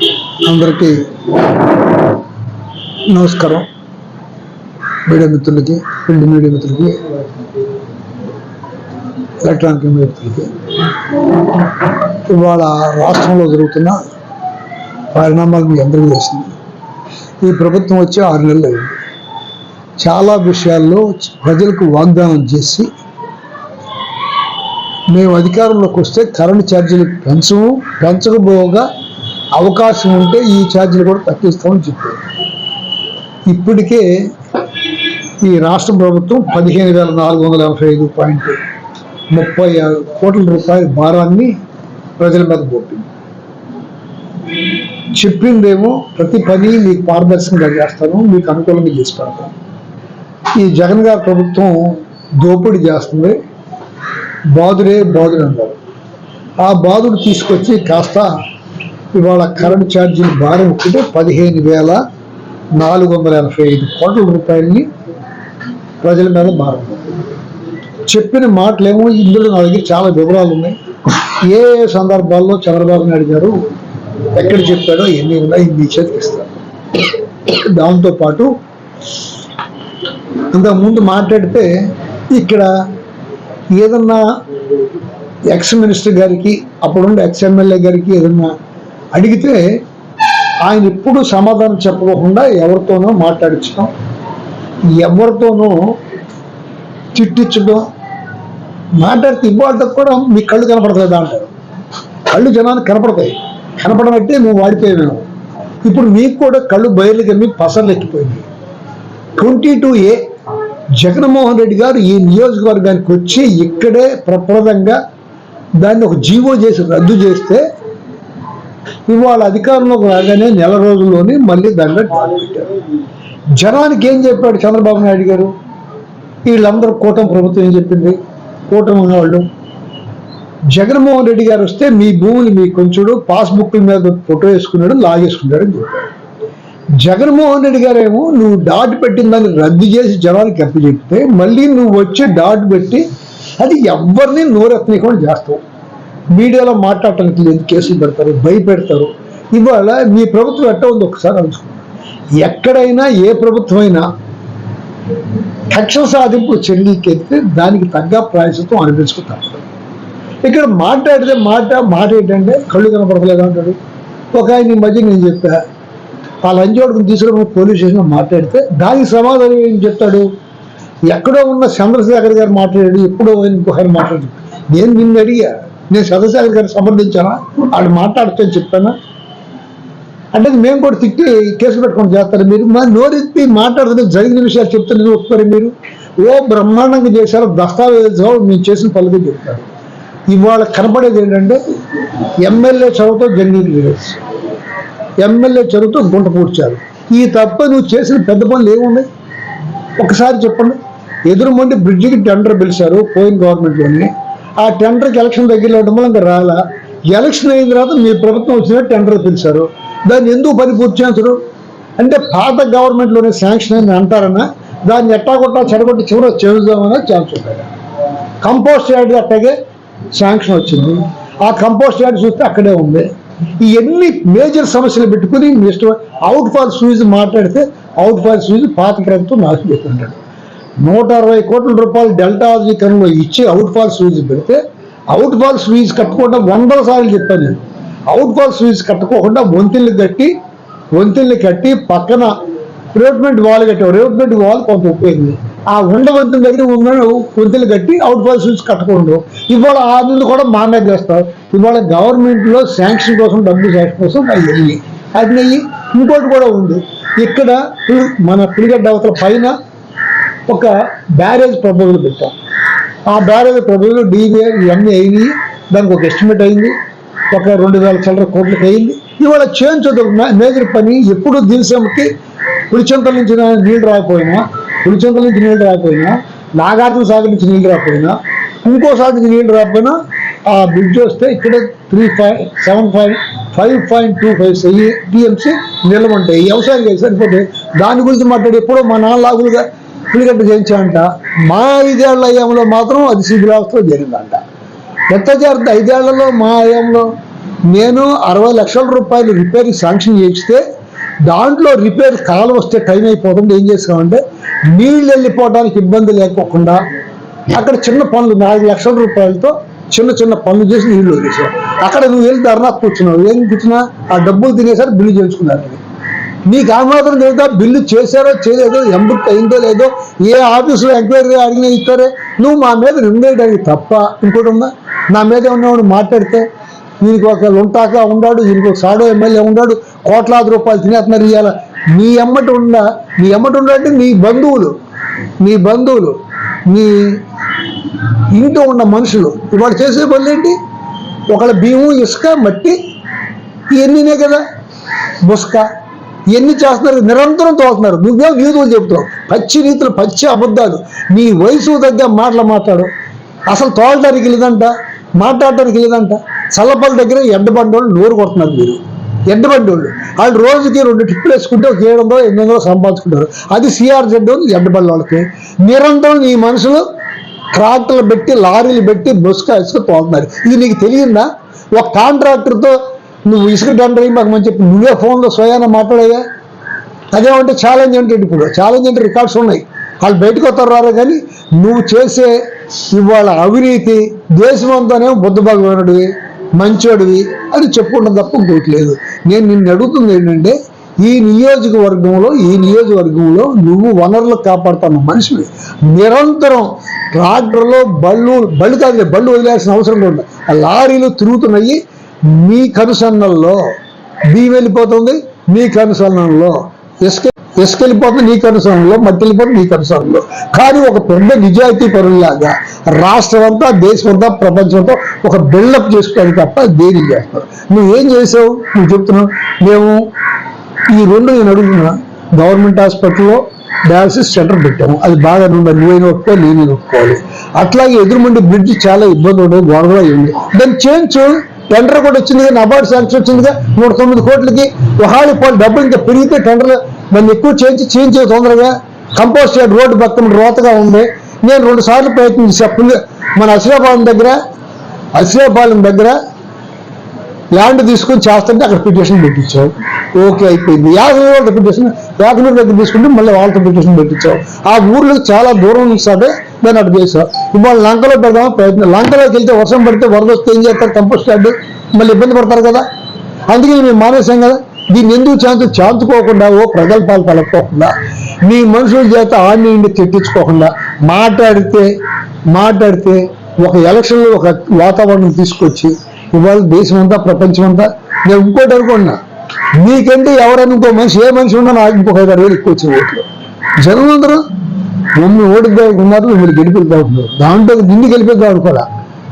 అందరికీ నమస్కారం. మీడియా మిత్రులకి ప్రింట్ మీడియా మిత్రులకి ఎలక్ట్రానిక్ మీడియా మిత్రులకి ఇవాళ రాష్ట్రంలో జరుగుతున్న పరిణామాలు మీ అందరికీ తెలిసింది ఈ ప్రభుత్వం వచ్చి ఆరు నెలలు అయింది. చాలా విషయాల్లో ప్రజలకు వాగ్దానం చేసి మేము అధికారంలోకి వస్తే కరెంట్ ఛార్జీలు పెంచము పెంచకపోగా అవకాశం ఉంటే ఈ ఛార్జీలు కూడా తగ్గిస్తామని చెప్పారు. ఇప్పటికే ఈ రాష్ట్ర ప్రభుత్వం పదిహేను వేల నాలుగు వందల ఎనభై ఐదు పాయింట్ ముప్పై ఆరు కోట్ల రూపాయల భారాన్ని ప్రజల మీద పోతుంది చెప్పిందేమో ప్రతి పని మీకు పారదర్శకంగా చేస్తాను మీకు అనుకూలంగా చేసి పెడతాను. ఈ జగన్ గారి ప్రభుత్వం దోపిడీ చేస్తుంది. బాదురే బాదుడు అంటారు. ఆ బాదుడు తీసుకొచ్చి కాస్త ఇవాళ కరెంట్ ఛార్జీలు భారం ఒక్కటే పదిహేను వేల నాలుగు వందల ఎనభై ఐదు కోట్ల రూపాయలని ప్రజల మీద భారం. చెప్పిన మాటలేమో ఇందులో నా దగ్గర చాలా వివరాలు ఉన్నాయి. ఏ ఏ సందర్భాల్లో చంద్రబాబు నాయుడు గారు ఎక్కడ చెప్పాడో ఎన్ని ఉన్నాయి మీ చేతికి దాంతో పాటు అంతకు ముందు మాట్లాడితే ఇక్కడ ఏదన్నా ఎక్స్ మినిస్టర్ గారికి అప్పుడుండే ఎక్స్ ఎమ్మెల్యే గారికి ఏదన్నా అడిగితే ఆయన ఎప్పుడు సమాధానం చెప్పకుండా ఎవరితోనో మాట్లాడించడం ఎవరితోనో తిట్టించడం మాట్లాడితే ఇవాళ కూడా మీ కళ్ళు కనపడతాయి అంటారు. కళ్ళు జనానికి కనపడతాయి. కనపడబట్టే మేము వాడిపోయాము. ఇప్పుడు మీకు కూడా కళ్ళు బయలు కమ్మి పసర్లు ఎక్కిపోయింది twenty two A Jaganmohan Reddy గారు ఈ నియోజకవర్గానికి వచ్చి ఇక్కడే ప్రప్రదంగా దాన్ని ఒక జీవో చేసి రద్దు చేస్తే ఇవాళ అధికారంలోకి రాగానే నెల రోజుల్లోనే మళ్ళీ దాంట్లో టాక్ పెట్టారు. జనానికి ఏం చెప్పాడు చంద్రబాబు నాయుడు గారు? వీళ్ళందరూ కూటమి ప్రభుత్వం ఏం చెప్పింది? కూటమి ఉన్నవాళ్ళు జగన్మోహన్ రెడ్డి గారు వస్తే మీ భూమిని మీ కొంచెడు పాస్బుక్ల మీద ఫోటో వేసుకున్నాడు లాగేసుకున్నాడు అని చెప్పాడు. జగన్మోహన్ రెడ్డి గారేమో నువ్వు డాట్ పెట్టిన దాన్ని రద్దు చేసి జనానికి అప్పచెప్తే మళ్ళీ నువ్వు వచ్చి డాట్ పెట్టి అది ఎవరిని నోరెత్తనీయకుండా చేస్తావు. మీడియాలో మాట్లాడటానికి లేదు కేసులు పెడతారు భయపెడతారు. ఇవాళ మీ ప్రభుత్వం ఎట్ట ఉంది ఒకసారి అనుకోండి ఎక్కడైనా ఏ ప్రభుత్వం అయినా కక్ష సాధింపు చర్యకెత్తే దానికి తగ్గ ప్రాయశత్వం అనిపించుకుంటారు ఇక్కడ మాట్లాడితే మాట మాట ఏంటంటే కళ్ళు కనపడలేదు అంటాడు ఒక ఆయన మధ్య నేను చెప్పా ఆ లంచోడుకుని తీసుకుని పోలీస్ స్టేషన్లో మాట్లాడితే దానికి సమాధానం ఏం చెప్తాడు? ఎక్కడో ఉన్న చంద్రశేఖర్ గారు మాట్లాడాడు ఎప్పుడో ఇంకొకరు మాట్లాడు నేను నిన్ను అడిగా నేను చంద్రశేఖర్ గారిని సమర్థించానా వాళ్ళు మాట్లాడుతూ చెప్పానా? అంటే మేము కూడా తిట్టి కేసు పెట్టుకొని చేస్తారు మీరు. మా నోరెత్తి మాట్లాడుతున్న జరిగిన విషయాలు చెప్తున్నది ఒప్పుకోరు మీరు. ఓ బ్రహ్మాండంగా చేశారు దస్తావేజో మేము చేసిన పలుగా చెప్తారు. ఇవాళ కనపడేది ఏంటంటే ఎమ్మెల్యే చదువుతో జంగిల్ లీడర్స్ ఎమ్మెల్యే చదువుతో గుంట పూడ్చారు. ఈ తప్ప నువ్వు చేసిన పెద్ద పనులు ఏమున్నాయి? ఒకసారి చెప్పండి. ఎదురుమండి బ్రిడ్జికి టెండర్ పిలిచారు పోయిన గవర్నమెంట్లోనే. ఆ టెండర్కి ఎలక్షన్ దగ్గరలో ఉండడం వల్ల ఇంకా రాలా. ఎలక్షన్ అయిన తర్వాత మీ ప్రభుత్వం వచ్చిన టెండర్ పిలిచారు. దాన్ని ఎందుకు పని పూర్తి చేస్తారు అంటే పాత గవర్నమెంట్లోనే శాంక్షన్ అని అంటారన్నా దాన్ని ఎట్టాగొట్టా చెడగొట్టి చివరి చేద్దామని ఛాన్స్ ఉంటాయి. కంపోస్ట్ యార్డ్ అట్టాగే శాంక్షన్ వచ్చింది. ఆ కంపోస్ట్ యార్డ్ చూస్తే అక్కడే ఉంది. ఈ ఎన్ని మేజర్ సమస్యలు పెట్టుకుని మిస్టర్ అవుట్ ఫాల్ సూజ్ మాట్లాడితే అవుట్ ఫాల్ సూజ్ పాత ప్రభుత్వం నాశనం చేస్తుంటాడు. నూట అరవై కోట్ల రూపాయలు డెల్టా ఆధునీకరణలో ఇచ్చి అవుట్ ఫాల్ స్వీజ్ పెడితే అవుట్ ఫాల్ స్వీజ్ కట్టకుండా వందల సార్లు చెప్పాను నేను. అవుట్ ఫాల్ స్వీజ్ కట్టుకోకుండా వంతెల్ని కట్టి వంతెల్ని కట్టి పక్కన రివట్మెంట్ వాల్ కట్టావు. రివట్మెంట్ వాల్ కొంత ఉపయోగింది ఆ ఉండవంతుల దగ్గర ఉన్న వంతులు కట్టి అవుట్ ఫాల్ స్వీజ్ కట్టకుండా. ఇవాళ ఆ నుండి కూడా మానే చేస్తారు. ఇవాళ గవర్నమెంట్లో శాంక్షన్ కోసం డబ్బు శాంక్షన్ కోసం అవి వెళ్ళి అది నెయ్యి ఇంకోటి కూడా ఉంది. ఇక్కడ మన పులిగడ్డ అవతల పైన ఒక బ్యారేజ్ ప్రపోజల్ పెట్టాం. ఆ బ్యారేజ్ ప్రపోజల్ డీబీఐ ఇవన్నీ అయినాయి దానికి ఒక ఎస్టిమేట్ అయింది. ఒక రెండు వేల చిల్లర కోట్లకి అయింది ఇవాళ చేంజ్ మేజర్ పని ఎప్పుడు దినసంకి పులిచెంతల నుంచి నీళ్ళు రాకపోయినా పులిచెంతల నుంచి నీళ్ళు రాకపోయినా నాగార్జున సాగర్ నుంచి నీళ్ళు రాకపోయినా ఇంకో సాగర్ నుంచి నీళ్ళు రాకపోయినా ఆ బ్రిడ్జ్ వస్తే ఇక్కడ three five seven five five point two five TMC నిలవంటాయి వ్యవసాయం సరిపోతే దాని గురించి మాట్లాడి ఎప్పుడో మా నాన్న లాగులుగా పులిగడ్డ చేయించామంట మా ఐదేళ్ళ అయ్యంలో మాత్రం అది శిథిలావస్థలో జరిగిందంట. ఎంత జరిగింది ఐదేళ్ళలో మా అయ్యంలో నేను అరవై లక్షల రూపాయలు రిపేర్కి శాంక్షన్ చేయిస్తే దాంట్లో రిపేర్ కాలం వస్తే టైం అయిపోతుంది. ఏం చేసామంటే నీళ్ళు వెళ్ళిపోవడానికి ఇబ్బంది లేకోకుండా అక్కడ చిన్న పనులు నాలుగు లక్షల రూపాయలతో చిన్న చిన్న పనులు చేసి నీళ్ళు వదిలేసాం అక్కడ నువ్వు వెళ్ళి ధర్నా కూర్చున్నావు. ఏం కూర్చున్నా? ఆ డబ్బులు తినేసారు బిల్లు చేయించుకున్నారు. మీకు ఆ మాత్రం లేదా బిల్లు చేశారో చేయలేదో ఎంబుక్ అయిందో లేదో ఏ ఆఫీసులో ఎంక్వైరీ అడిగినా ఇస్తారే నువ్వు మా మీద నిందేయడానికి తప్ప ఇంకోటి ఉందా? నా మీద ఉన్నవాడు మాట్లాడితే దీనికి ఒక లుంటాకా ఉన్నాడు దీనికి ఒక సాడో ఎమ్మెల్యే ఉన్నాడు కోట్లాది రూపాయలు తినేస్తున్నారు ఇవాళ. నీ ఎమ్మటి ఉన్న నీ ఎమ్మటి ఉండంటే నీ బంధువులు నీ బంధువులు నీ ఇంట్లో ఉన్న మనుషులు ఇవాళ చేసే పనులు ఏంటి? ఒకళ్ళ బియ్యం ఇసుక మట్టి ఇవన్నీనే కదా. బుస్క. ఇవన్నీ చేస్తున్నారు? నిరంతరం తోలుతున్నారు నువ్వేం నీతులు చెప్తావు పచ్చి నీతులు పచ్చి అబద్ధాలు. నీ వయసు తగ్గ మాటలు మాట్లాడు. అసలు తోలడానికి లేదంట మాట్లాడటానికి లేదంట చల్లపల్లి దగ్గర ఎడ్డబండోళ్ళు నోరు కొడుతున్నారు మీరు ఎడ్డబండోళ్ళు వాళ్ళు రోజుకి రెండు టిప్పులు వేసుకుంటే ఒక ఏడు వందలు ఎనిమిది వందలు సంపాదించుకుంటారు. అది సిఆర్జెడ్ జెడ్ ఎడ్డబండి వాళ్ళకి. నిరంతరం నీ మనుషులు ట్రాక్టర్లు పెట్టి లారీలు పెట్టి బుస్క ఇసుక తోలుతున్నారు. ఇది నీకు తెలియదా? ఒక కాంట్రాక్టర్తో నువ్వు ఇసుక టెండర్ మాకు మంచి నువ్వే ఫోన్లో స్వయాన మాట్లాడయ్యా అదేమంటే ఛాలెంజ్ అంటే ఇప్పుడు. ఛాలెంజ్ అంటే రికార్డ్స్ ఉన్నాయి. వాళ్ళు బయటకు వస్తారు రారు కానీ నువ్వు చేసే ఇవాళ అవినీతి దేశమంతానేమో బుద్ధ భగవానుడివి మంచోడివి అని చెప్పుకుంటాం తప్ప ఇంకోటి లేదు. నేను నిన్ను అడుగుతుంది ఏంటంటే ఈ నియోజకవర్గంలో ఈ నియోజకవర్గంలో నువ్వు వనరులు కాపాడుతున్న మనుషులు నిరంతరం ట్రాక్టర్లో బళ్ళు బళ్ళు కాదు బళ్ళు వదిలేయాల్సిన అవసరం కూడా ఆ లారీలు తిరుగుతున్నాయి మీ కనుసన్నల్లో బియ్యం వెళ్ళిపోతుంది మీ కనుసన్నల్లో ఇసుక ఇసుక వెళ్ళిపోతుంది నీ కనుసరణలో మట్టి వెళ్ళిపోతుంది నీ కనుసరణలో కానీ ఒక పెద్ద నిజాయితీ పరులాగా రాష్ట్రం అంతా దేశం అంతా ప్రపంచంతో ఒక బిల్డప్ చేసుకోవాలి తప్ప దేని చేస్తారు? నువ్వేం చేసావు? నువ్వు చెప్తున్నావు. మేము ఈ రెండు నేను అడుగుతున్నా గవర్నమెంట్ హాస్పిటల్లో డయాలసిస్ సెంటర్ పెట్టాము. అది బాగా నుండి నువ్వైనా ఒప్పుకోవాలి నేను ఒప్పుకోవాలి. అట్లాగే ఎదురుమండి బ్రిడ్జ్ చాలా ఇబ్బంది ఉండదు గొడవ ఉంది. దాన్ని చేయించు టెండర్ కూడా వచ్చింది నబార్డు శాంక్షన్ వచ్చిందిగా నూట తొమ్మిది కోట్లకి ఒకళ్ళు ఇప్పుడు డబ్బులు ఇంకా పెరిగితే టెండర్ దాన్ని ఎక్కువ చేయించి చేయించే తొందరగా కంపోస్ట్ యార్డ్ రోడ్డు పక్కన రోతగా ఉంది. నేను రెండు సార్లు ప్రయత్నం చేసా మన అశ్రాపాలెం దగ్గర అశ్రాపాలెం దగ్గర ల్యాండ్ తీసుకొని చేస్తుంటే అక్కడ పిటిషన్ పెట్టించావు ఓకే అయిపోయింది. యాభై వాళ్ళ పిటిషన్ యాకనూరు దగ్గర తీసుకుంటే మళ్ళీ వాళ్ళతో పిటిషన్ పెట్టించావు ఆ ఊర్లో చాలా దూరం నుంచి దాన్ని అటు చేశావు ఇవాళ లంకలో పెడదామని ప్రయత్నం. లంకలోకి వెళ్తే వర్షం పడితే వరద వస్తే ఏం చేస్తారు? కంపోస్ట్ యార్డ్ మళ్ళీ ఇబ్బంది పడతారు కదా. అందుకే మేము మానేసాం కదా. దీన్ని ఎందుకు ఛాన్స్ చాంచుకోకుండా ఓ ప్రగల్భాలు కలపకుండా మీ మనుషుల చేత ఆడిని ఇండి తిట్టించుకోకుండా మాట్లాడితే మాట్లాడితే ఒక ఎలక్షన్లో ఒక వాతావరణం తీసుకొచ్చి ఇవాళ దేశం అంతా ప్రపంచం అంతా నేను ఇంకోటి అనుకున్నా నీకంటే ఎవరైనా ఇంకో మనిషి ఏ మనిషి ఉన్నా నాకు ఇంకొక ఐదు వేలు ఎక్కువ వచ్చిన ఓట్లు. జనం అందరూ మమ్మల్ని ఓడిద్దాం అనుకున్నారు మిమ్మల్ని గెలిపిద్దాం అనుకున్నారు దాంట్లో నిన్ను గెలిపిద్దాం అనుకోరా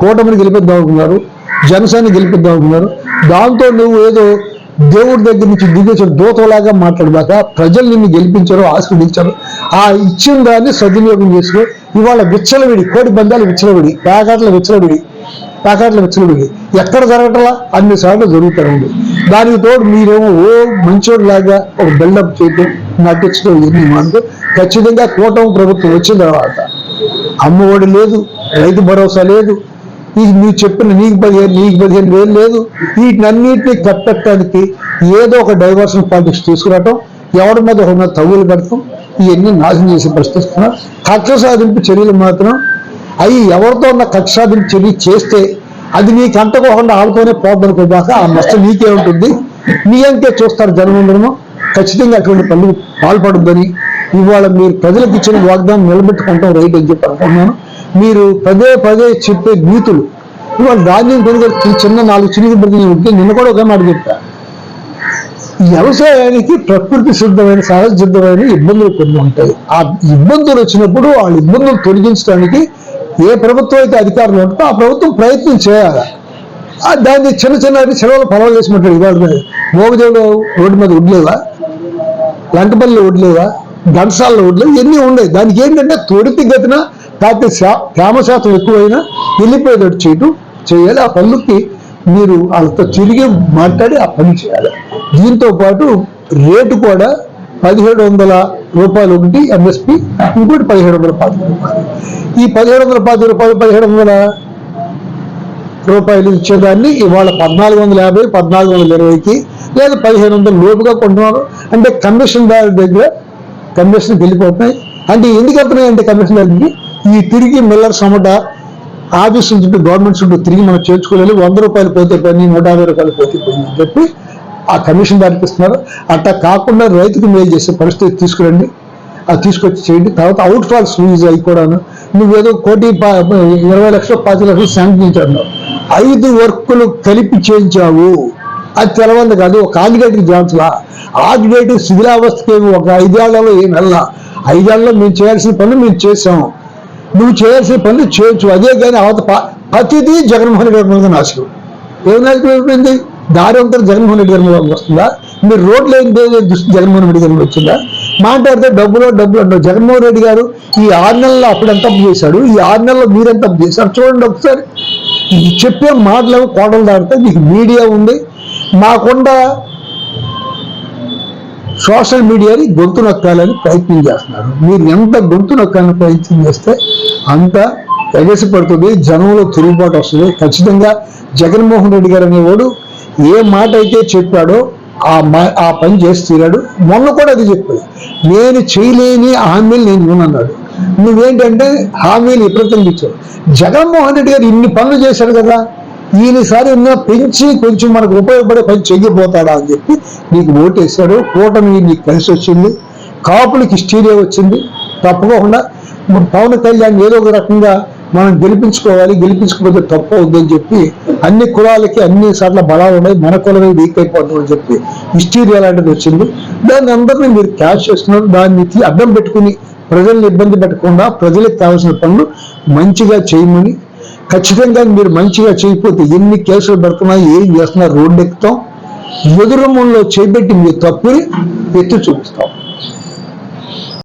కూటమిని గెలిపిద్దాం అనుకున్నారు జనసేన గెలిపిద్దాం అనుకున్నారు దాంతో నువ్వు ఏదో దేవుడి దగ్గర నుంచి దిగొచ్చిన దూతలాగా మాట్లాడదాక ప్రజలు నిన్ను గెలిపించారు ఆశీర్వదించారు ఆ ఇచ్చిన దాన్ని సద్వినియోగం చేసుకుని ఇవాళ విచ్చలవిడి కోడి బంధాలు విచ్చలవిడి పేకాట్ల విచ్చలవిడి ప్యాకెట్లు విచ్చలవిడి ఎక్కడ జరగటలా? అన్ని సార్లు జరుగుతాయండి దానికి తోడు మీరేమో ఓ మంచోడు లాగా ఒక బిల్డప్ చేయటం నటించడం ఇవన్నీ మనకు ఖచ్చితంగా కూటమి ప్రభుత్వం వచ్చిన తర్వాత అమ్మఒడి లేదు రైతు భరోసా లేదు ఇది నువ్వు చెప్పిన నీకు పదిహేను నీకు పదిహేను వేలు లేదు వీటినన్నిటిని కట్టడానికి ఏదో ఒక డైవర్షన్ పాలిటిక్స్ తీసుకురావటం ఎవరి మీద ఒక మీద తగులు పెడతాం ఇవన్నీ నాశనం చేసే పరిస్థితి కక్ష సాధింపు చర్యలు మాత్రం అవి ఎవరితో ఉన్న కక్ష చెల్లి చర్య చేస్తే అది నీకు అంటకోకుండా ఆడుతూనే పోద్దనుకోబాక ఆ నష్టం నీకే ఉంటుంది. నీ అంకే చూస్తారు జనమందరము. ఖచ్చితంగా అటువంటి పనులు పాల్పడద్దని ఇవాళ మీరు ప్రజలకు ఇచ్చిన వాగ్దానం నిలబెట్టుకుంటాం రైట్ అని చెప్పి అనుకున్నాను మీరు పదే పదే చెప్పే నీతులు. ఇవాళ రాజ్యం కొనుగోలు చిన్న నాలుగు చిన్న ప్రతి ఉంటే నిన్న కూడా ఒక మాట చెప్పా. వ్యవసాయానికి ప్రకృతి సిద్ధమైన సహజ సిద్ధమైన ఇబ్బందులు కొన్ని ఉంటాయి. ఆ ఇబ్బందులు వచ్చినప్పుడు ఆ ఇబ్బందులు తొలగించడానికి ఏ ప్రభుత్వం అయితే అధికారంలో ఉంటుందో ఆ ప్రభుత్వం ప్రయత్నం చేయాలి. దాన్ని చిన్న చిన్న సెలవులు పొలవలు వేసినట్టు ఇవాళ మోగదేవుడు రోడ్డు మీద ఉడ్లేవా లంకపల్లి వడ్లేవా ఘంటసాల వడ్లు ఇవన్నీ ఉన్నాయి దానికి ఏంటంటే తొడితి గతిన కాకపోతే శా- శాతం ఎక్కువైనా వెళ్ళిపోయేటట్టు చేయటం చేయాలి. ఆ పనులకి మీరు వాళ్ళతో తిరిగి మాట్లాడి ఆ పని చేయాలి. దీంతో పాటు రేటు కూడా పదిహేడు వందల రూపాయలు ఒకటి ఎంఎస్పి ఇంకోటి పదిహేడు వందల పాతిక రూపాయలు. ఈ పదిహేడు వందల పాతిక రూపాయలు పదిహేడు వందల రూపాయలు ఇచ్చేదాన్ని ఇవాళ పద్నాలుగు వందల యాభై పద్నాలుగు వందల ఇరవైకి లేదా పదిహేను వందల లోపుగా కొంటున్నారు. అంటే కమిషన్ దారి దగ్గర కమిషన్ వెళ్ళిపోతున్నాయి. అంటే ఎందుకు వెళ్తున్నాయి అంటే కమిషన్ దారికి ఈ తిరిగి మిల్లర్ సమట ఆఫీస్ చుట్టూ గవర్నమెంట్ చుట్టూ తిరిగి మనం చేర్చుకోలేదు వంద రూపాయలు పోతే పని నూట యాభై రూపాయలు పోతే పని అని చెప్పి ఆ కమిషన్ దానికి ఇస్తున్నారు. అట్లా కాకుండా రైతుకు మేలు చేసే పరిస్థితి తీసుకురండి. అది తీసుకొచ్చి చేయండి. తర్వాత అవుట్ ఫాల్స్ రిలీజ్ అయ్యి కూడాను నువ్వేదో కోటి ఇరవై లక్షలు పది లక్షలు శాంక్షన్ ఐదు వర్కులు కలిపి చేయించావు. అది తెలవంది కాదు. ఒక ఆర్డినేటివ్ జాన్స్లా ఆర్డినేటివ్ శిథిలావస్థకి ఏమి ఒక ఐదేళ్ళలో ఏ నెల ఐదేళ్ళలో మేము చేయాల్సిన పనులు మేము చేసాం నువ్వు చేయాల్సిన పనులు చేయొచ్చు అదే కానీ అవత ప్రతిదీ జగన్మోహన్ రెడ్డి గారి మీద నాశనం. ఏం నాశనం అయిపోయింది? దారి అంతా జగన్మోహన్ రెడ్డి గారి మీద వస్తుందా మీరు రోడ్లు ఏం దృష్టి జగన్మోహన్ రెడ్డి గారి మీద వచ్చిందా? మాట్లాడితే డబ్బులో డబ్బులు అంటారు. జగన్మోహన్ రెడ్డి గారు ఈ ఆరు నెలల్లో అప్పుడు ఎంత అప్పు చేశాడు? ఈ ఆరు నెలల్లో మీరు ఎంత అప్పు చేశారు? చూడండి ఒకసారి. చెప్పే మాటలు కోటలు దాటితే మీకు మీడియా ఉంది. మాకుండా సోషల్ మీడియాని గొంతు నొక్కాలని ప్రయత్నం చేస్తున్నారు. మీరు ఎంత గొంతు నొక్కాలని ప్రయత్నం చేస్తే అంత ఎగసిపడుతుంది. జనంలో తిరుగుబాటు వస్తుంది. ఖచ్చితంగా జగన్మోహన్ రెడ్డి గారు అనేవాడు ఏ మాట అయితే చెప్పాడో ఆ మా ఆ పని చేసి తీరాడు మొన్న కూడా అది చెప్పాడు. నేను చేయలేని హామీలు నేను ఇవ్వనన్నాడు. నువ్వేంటంటే హామీలు విపరీతంగా ఇచ్చావు. జగన్మోహన్ రెడ్డి గారు ఇన్ని పనులు చేశాడు కదా ఈయనసారి ఉన్న పెంచి కొంచెం మనకు ఉపయోగపడే పని చెయ్యబోతాడా అని చెప్పి నీకు ఓటేశాడు. కూటమి నీకు కలిసి వచ్చింది. కాపులకి స్టీరియో వచ్చింది. తప్పకుండా పవన్ కళ్యాణ్ ఏదో ఒక రకంగా మనం గెలిపించుకోవాలి గెలిపించుకోకపోతే తప్పు అవుద్దని చెప్పి అన్ని కులాలకి అన్ని సార్ల బలాలు ఉన్నాయి మన కులమే వీక్ అయిపోతుంది అని చెప్పి హిస్టీరియా లాంటిది వచ్చింది. దాన్ని అందరినీ మీరు క్యాష్ చేస్తున్నారు దాన్ని అడ్డం పెట్టుకుని ప్రజల్ని ఇబ్బంది పెట్టకుండా ప్రజలకు కావాల్సిన పనులు మంచిగా చేయమని ఖచ్చితంగా మీరు మంచిగా చేయకపోతే ఎన్ని కేసులు పెడుతున్నా ఏం చేస్తున్నా రోడ్డు ఎక్కుతాం ఎదురుముల్లో చేపెట్టి మీ తప్పుని ఎత్తి చూపుతాం.